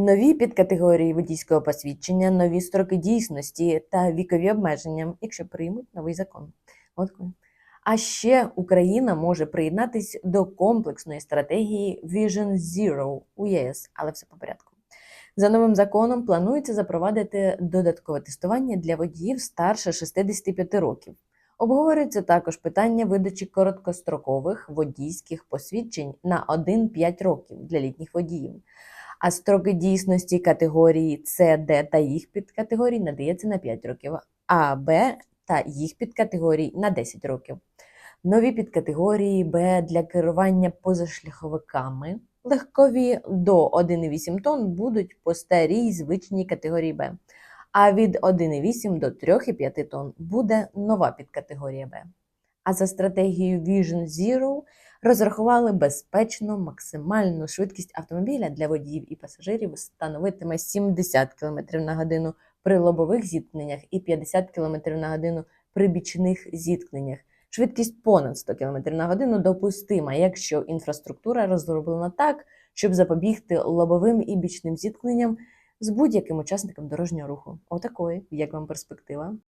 Нові підкатегорії водійського посвідчення, нові строки дійсності та вікові обмеження, якщо приймуть новий закон. От. А ще Україна може приєднатись до комплексної стратегії Vision Zero у ЄС, але все по порядку. За новим законом планується запровадити додаткове тестування для водіїв старше 65 років. Обговорюється також питання видачі короткострокових водійських посвідчень на 1-5 років для літніх водіїв. А строки дійсності категорії С, Д та їх підкатегорій надається на 5 років, а Б та їх підкатегорій на 10 років. Нові підкатегорії Б для керування позашляховиками легкові до 1,8 тонн будуть по старій звичній категорії Б, а від 1,8 до 3,5 тонн буде нова підкатегорія Б. А за стратегією Vision Zero розрахували безпечну максимальну швидкість автомобіля для водіїв і пасажирів становитиме 70 км на годину при лобових зіткненнях і 50 км на годину при бічних зіткненнях. Швидкість понад 100 км на годину допустима, якщо інфраструктура розроблена так, щоб запобігти лобовим і бічним зіткненням з будь-яким учасником дорожнього руху. Отакої, як вам перспектива.